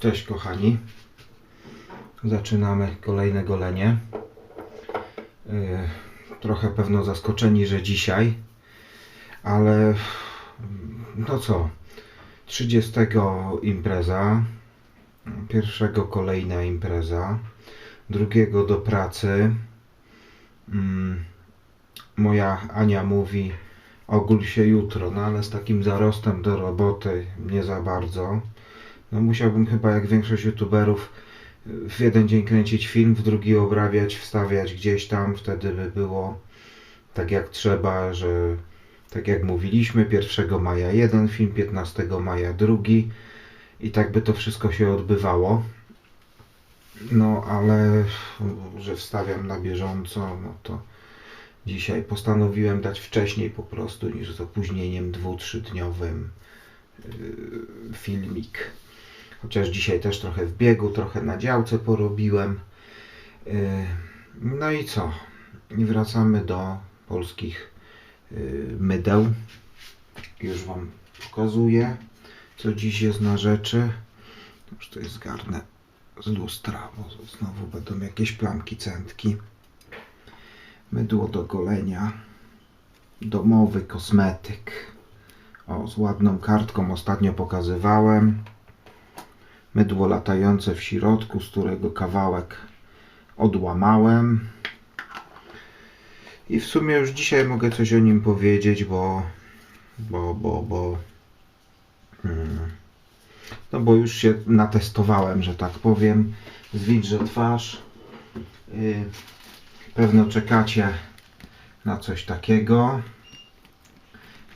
Cześć kochani. Zaczynamy kolejne golenie. Yy, trochę pewno zaskoczeni, że dzisiaj, ale no co, 30 impreza, pierwszego kolejna impreza, drugiego do pracy. Mm, moja Ania mówi ogól się jutro, no ale z takim zarostem do roboty nie za bardzo. No musiałbym chyba jak większość youtuberów w jeden dzień kręcić film, w drugi obrabiać, wstawiać gdzieś tam, wtedy by było tak jak trzeba, że tak jak mówiliśmy, 1 maja jeden film, 15 maja drugi i tak by to wszystko się odbywało. No ale że wstawiam na bieżąco, no to dzisiaj postanowiłem dać wcześniej po prostu niż z opóźnieniem dwu-trzydniowym yy, filmik. Chociaż dzisiaj też trochę w biegu, trochę na działce porobiłem. Yy, No i co? I wracamy do polskich yy, mydeł. Już Wam pokazuję, co dziś jest na rzeczy. Już to jest zgarnę z lustra, bo znowu będą jakieś plamki, centki. Mydło do golenia. Domowy kosmetyk. O, z ładną kartką ostatnio pokazywałem mydło latające w środku, z którego kawałek odłamałem. I w sumie już dzisiaj mogę coś o nim powiedzieć, bo bo, bo, bo mm, no bo już się natestowałem, że tak powiem. Zwilżę twarz. Yy, pewno czekacie na coś takiego.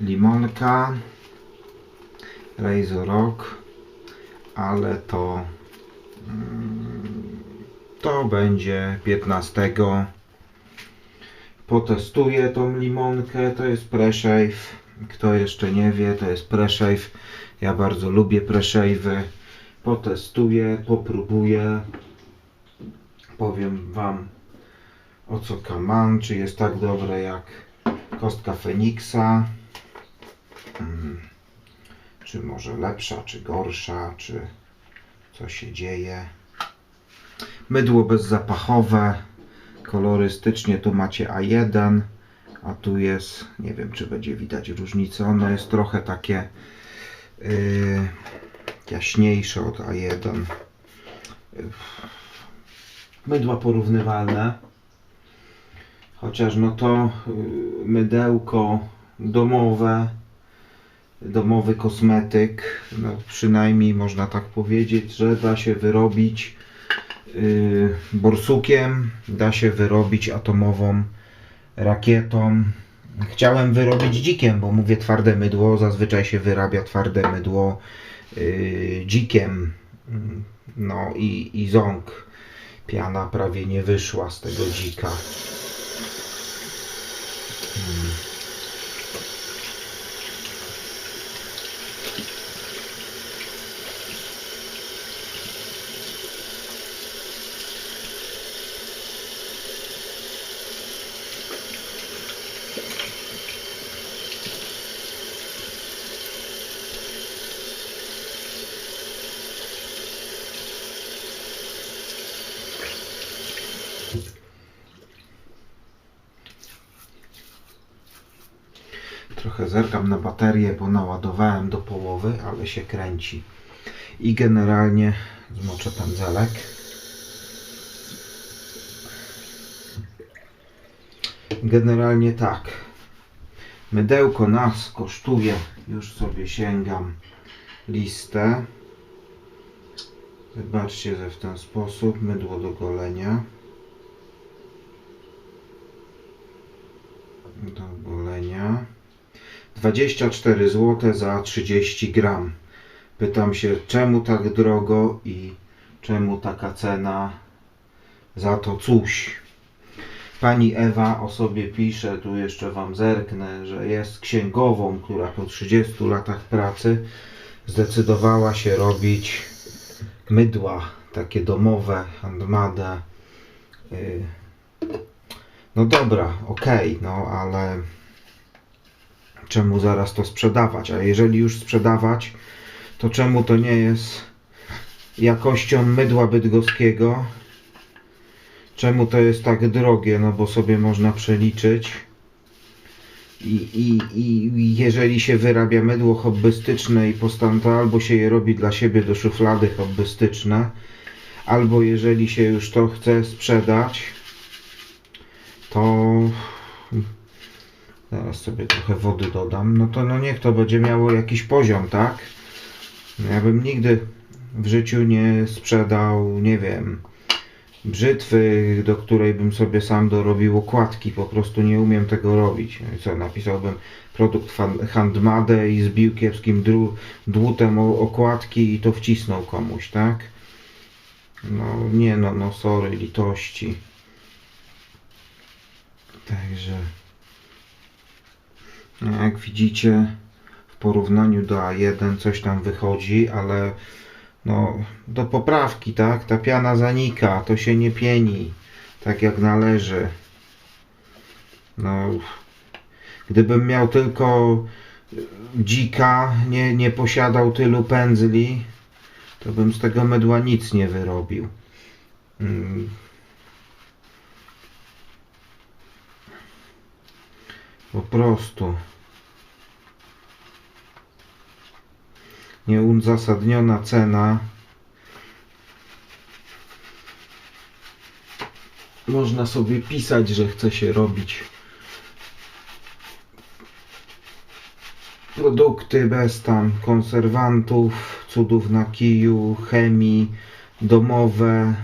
Limonka. Razor Rock ale to mm, to będzie 15 potestuję tą limonkę to jest preshave. Kto jeszcze nie wie to jest preshave. Ja bardzo lubię preshave'y. Potestuję, popróbuję. Powiem wam o co kaman czy jest tak dobre jak kostka Feniksa. Mm czy może lepsza, czy gorsza, czy co się dzieje. Mydło bezzapachowe, kolorystycznie tu macie A1, a tu jest, nie wiem czy będzie widać różnicę, ono jest trochę takie yy, jaśniejsze od A1. Mydła porównywalne, chociaż no to yy, mydełko domowe domowy kosmetyk, no przynajmniej można tak powiedzieć, że da się wyrobić yy, borsukiem, da się wyrobić atomową rakietą. Chciałem wyrobić dzikiem, bo mówię twarde mydło, zazwyczaj się wyrabia twarde mydło yy, dzikiem. No i, i ząg. Piana prawie nie wyszła z tego dzika. Hmm. Trochę zerkam na baterię, bo naładowałem do połowy, ale się kręci. I generalnie zmoczę pędzelek. Generalnie tak. Mydełko nas kosztuje, już sobie sięgam listę. Wybaczcie, że w ten sposób mydło do golenia. Do golenia. 24 zł za 30 gram. Pytam się, czemu tak drogo i czemu taka cena za to coś. Pani Ewa o sobie pisze, tu jeszcze Wam zerknę, że jest księgową, która po 30 latach pracy zdecydowała się robić mydła, takie domowe, handmade. Y, no dobra, okej, okay, no ale czemu zaraz to sprzedawać? A jeżeli już sprzedawać, to czemu to nie jest jakością mydła bydgoskiego. Czemu to jest tak drogie? No bo sobie można przeliczyć. I, i, I jeżeli się wyrabia mydło hobbystyczne i postan to albo się je robi dla siebie do szuflady hobbystyczne, albo jeżeli się już to chce sprzedać, to zaraz sobie trochę wody dodam, no to no niech to będzie miało jakiś poziom, tak? Ja bym nigdy w życiu nie sprzedał, nie wiem, brzytwy, do której bym sobie sam dorobił okładki. Po prostu nie umiem tego robić. No co, napisałbym produkt handmade i zbił kiepskim dłutem okładki i to wcisnął komuś, tak? No nie no, no sorry, litości. Także no, jak widzicie w porównaniu do A1 coś tam wychodzi, ale no do poprawki, tak? Ta piana zanika, to się nie pieni tak jak należy. No gdybym miał tylko dzika, nie, nie posiadał tylu pędzli, to bym z tego mydła nic nie wyrobił. Mm. Po prostu. Nieuzasadniona cena. Można sobie pisać, że chce się robić produkty bez tam konserwantów, cudów na kiju, chemii, domowe.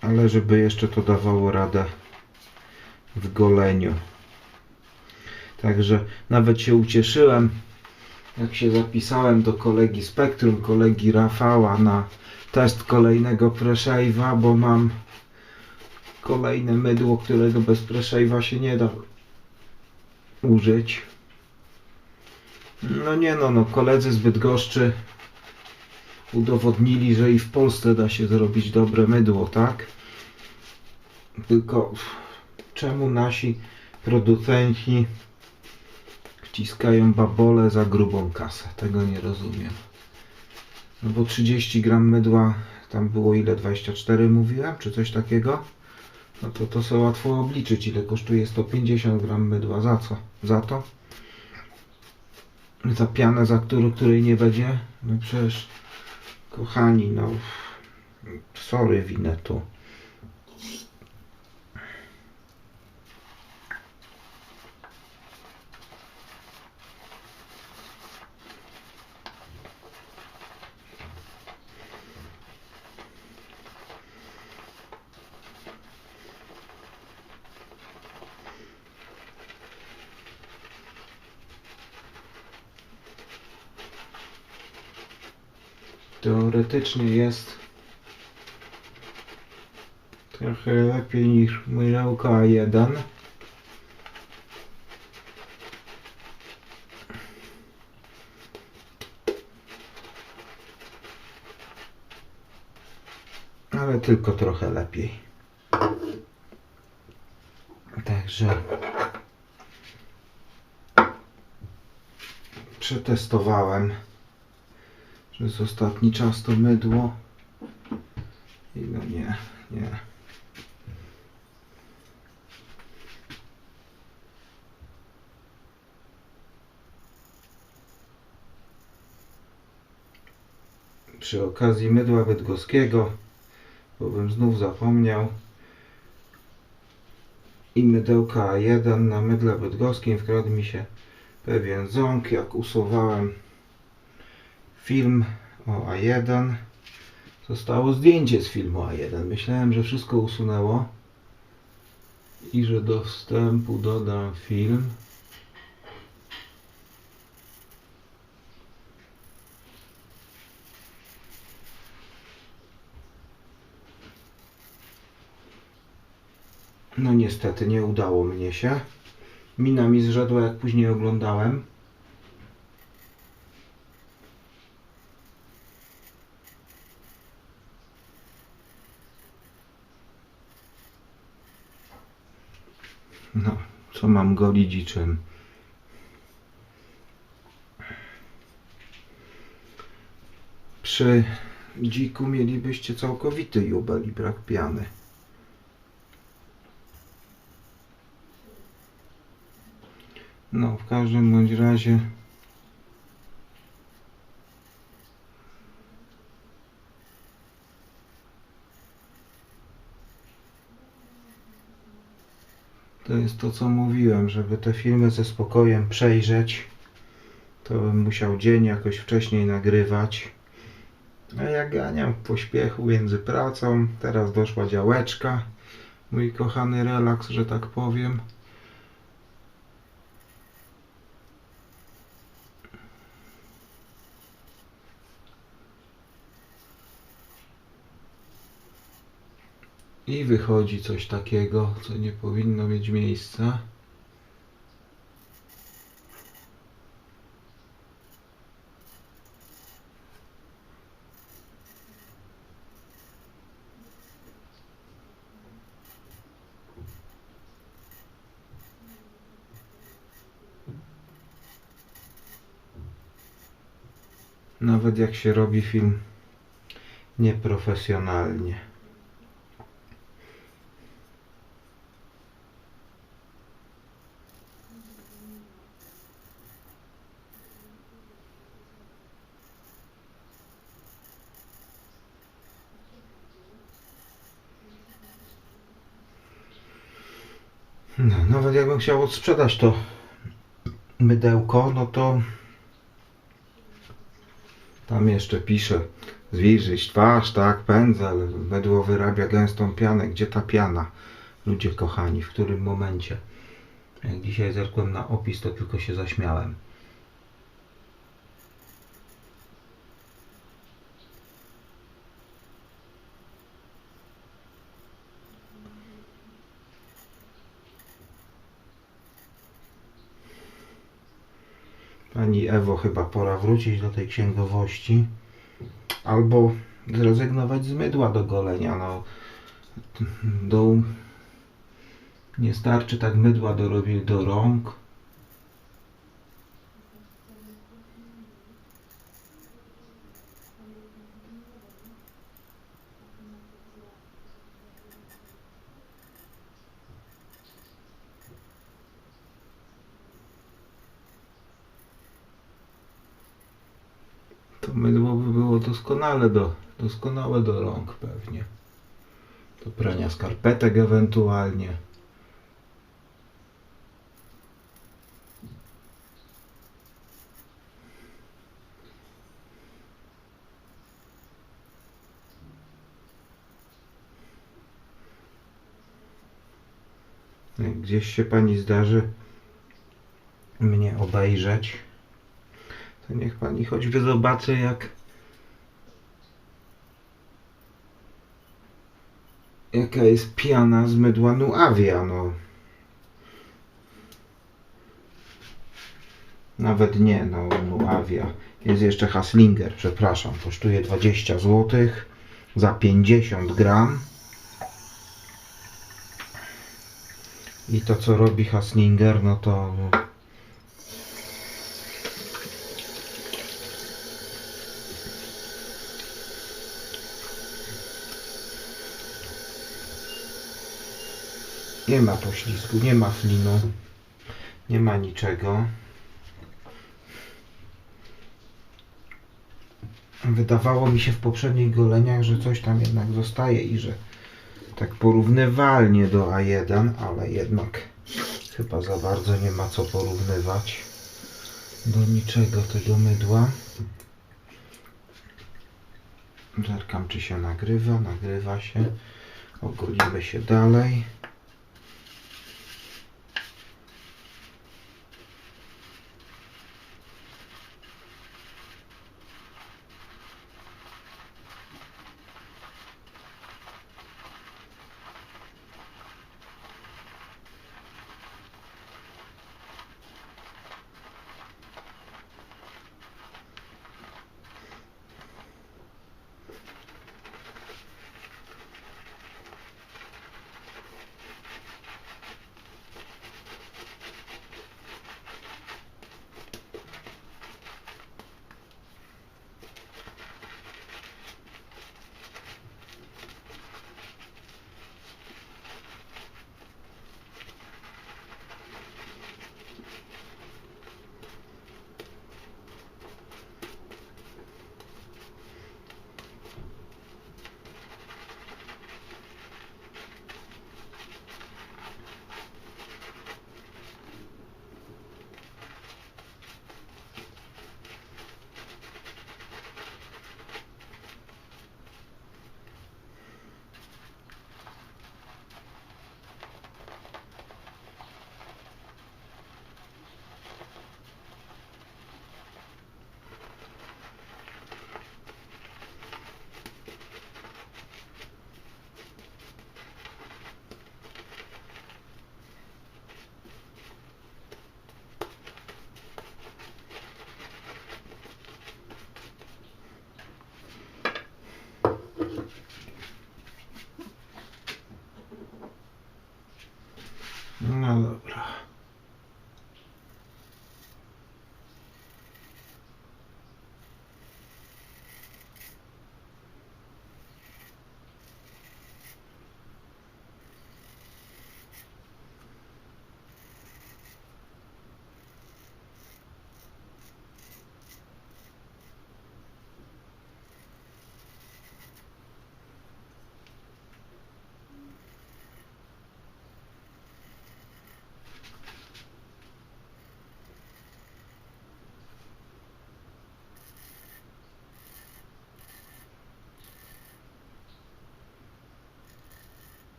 Ale żeby jeszcze to dawało radę w goleniu. Także nawet się ucieszyłem, jak się zapisałem do kolegi Spektrum, kolegi Rafała na test kolejnego preshave'a, bo mam kolejne mydło, którego bez preshave'a się nie da użyć. No nie no, no koledzy z Bydgoszczy udowodnili, że i w Polsce da się zrobić dobre mydło, tak? Tylko czemu nasi producenci wciskają babole za grubą kasę? Tego nie rozumiem. No bo 30 gram mydła, tam było ile? 24 mówiłem? Czy coś takiego? No to to sobie łatwo obliczyć, ile kosztuje 150 gram mydła. Za co? Za to? Za pianę, za którą, której nie będzie? No przecież, kochani, no, sorry, winę tu. Teoretycznie jest trochę lepiej niż mydełka A1. Ale tylko trochę lepiej. Także przetestowałem przez ostatni czas to mydło. I no nie, nie. Przy okazji mydła bydgoskiego, bo bym znów zapomniał, i mydełka A1 na mydle bydgoskim wkradł mi się pewien ząg, jak usuwałem film o A1 zostało zdjęcie z filmu A1 myślałem, że wszystko usunęło i że do wstępu dodam film. No niestety nie udało mnie się. Mina mi jak później oglądałem No, co mam golić i czym? przy dziku mielibyście całkowity jubel i brak piany. No, w każdym bądź razie To jest to, co mówiłem, żeby te filmy ze spokojem przejrzeć, to bym musiał dzień jakoś wcześniej nagrywać. A ja ganiam w pośpiechu między pracą. Teraz doszła działeczka. Mój kochany relaks, że tak powiem. I wychodzi coś takiego, co nie powinno mieć miejsca. Nawet jak się robi film nieprofesjonalnie. No, nawet jakbym chciał odsprzedać to mydełko, no to tam jeszcze pisze zwilżyć twarz, tak, pędzel, mydło wyrabia gęstą pianę. Gdzie ta piana? Ludzie kochani, w którym momencie? Jak dzisiaj zerkłem na opis, to tylko się zaśmiałem. Pani Ewo, chyba pora wrócić do tej księgowości. Albo zrezygnować z mydła do golenia. No, do... Nie starczy tak mydła do, do rąk. To mydło by było doskonale do, doskonałe do rąk pewnie. Do prania skarpetek ewentualnie. Gdzieś się pani zdarzy mnie obejrzeć, to niech pani choćby zobaczy jak jaka jest piana z mydła Nuavia, no. Nawet nie, no Nuavia. Jest jeszcze Haslinger, przepraszam, kosztuje 20 zł za 50 gram. I to co robi Haslinger, no to Nie ma poślizgu, nie ma flinu, nie ma niczego. Wydawało mi się w poprzednich goleniach, że coś tam jednak zostaje i że tak porównywalnie do A1, ale jednak chyba za bardzo nie ma co porównywać do niczego tego mydła. Zerkam czy się nagrywa, nagrywa się. Ogolimy się dalej.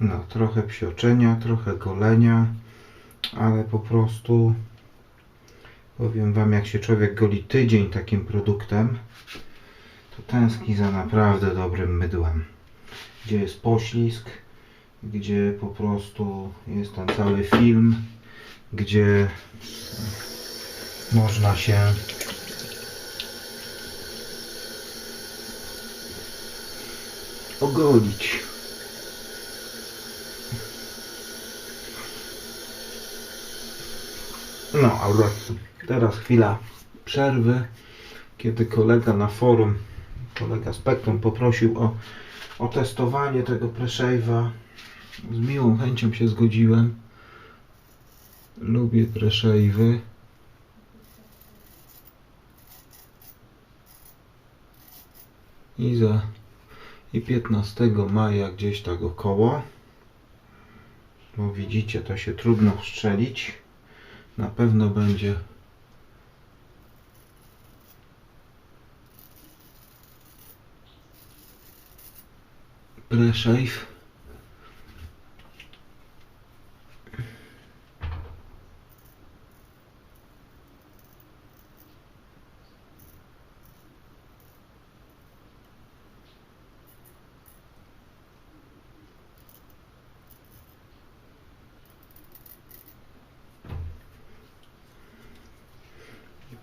No, trochę psioczenia, trochę golenia, ale po prostu powiem Wam, jak się człowiek goli tydzień takim produktem, to tęskni za naprawdę dobrym mydłem. Gdzie jest poślizg, gdzie po prostu jest ten cały film, gdzie można się ogolić. No, ale teraz chwila przerwy, kiedy kolega na forum, kolega Spektrum poprosił o, testowanie tego preshave'a. Z miłą chęcią się zgodziłem. Lubię preshave'y. I za i 15 maja gdzieś tak około. Bo widzicie, to się trudno strzelić. Na pewno będzie pre-shave.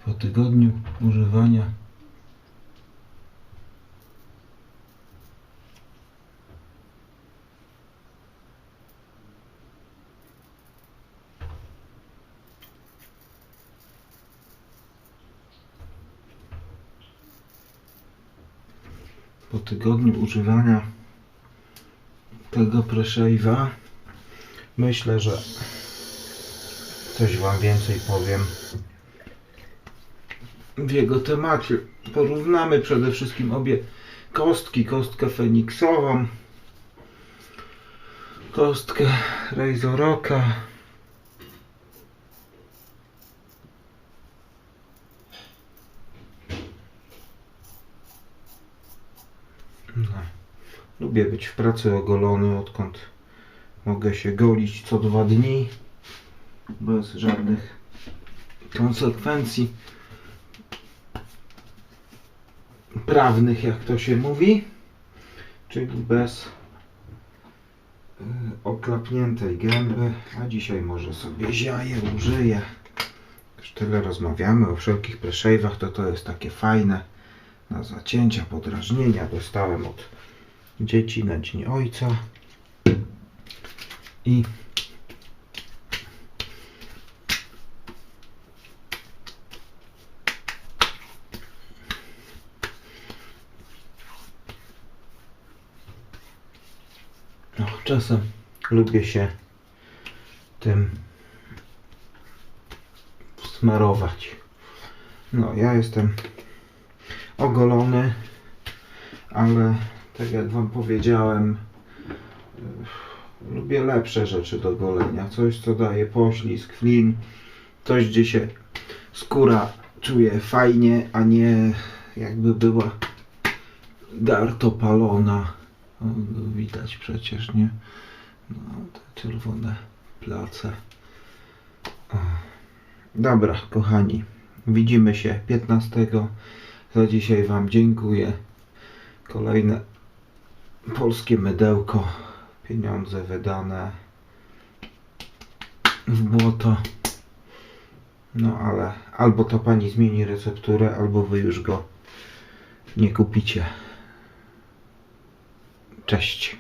Po tygodniu używania. Po tygodniu używania tego preshave'a myślę, że coś Wam więcej powiem w jego temacie. Porównamy przede wszystkim obie kostki, kostkę feniksową, kostkę Razoroka. No. Lubię być w pracy ogolony, odkąd mogę się golić co dwa dni bez żadnych konsekwencji prawnych, jak to się mówi, czyli bez y, oklapniętej gęby, a dzisiaj może sobie ziaję użyję. Już tyle rozmawiamy o wszelkich preshave'ach, to to jest takie fajne na zacięcia, podrażnienia. Dostałem od dzieci na Dzień Ojca i No, czasem lubię się tym smarować. No, ja jestem ogolony, ale tak jak Wam powiedziałem, y, lubię lepsze rzeczy do golenia. Coś, co daje poślizg, flin, coś, gdzie się skóra czuje fajnie, a nie jakby była gartopalona. O, no widać przecież, nie? No, te czerwone place. Dobra, kochani, widzimy się 15. Za dzisiaj Wam dziękuję. Kolejne polskie mydełko, pieniądze wydane w błoto. No ale albo to pani zmieni recepturę, albo wy już go nie kupicie. Cześć.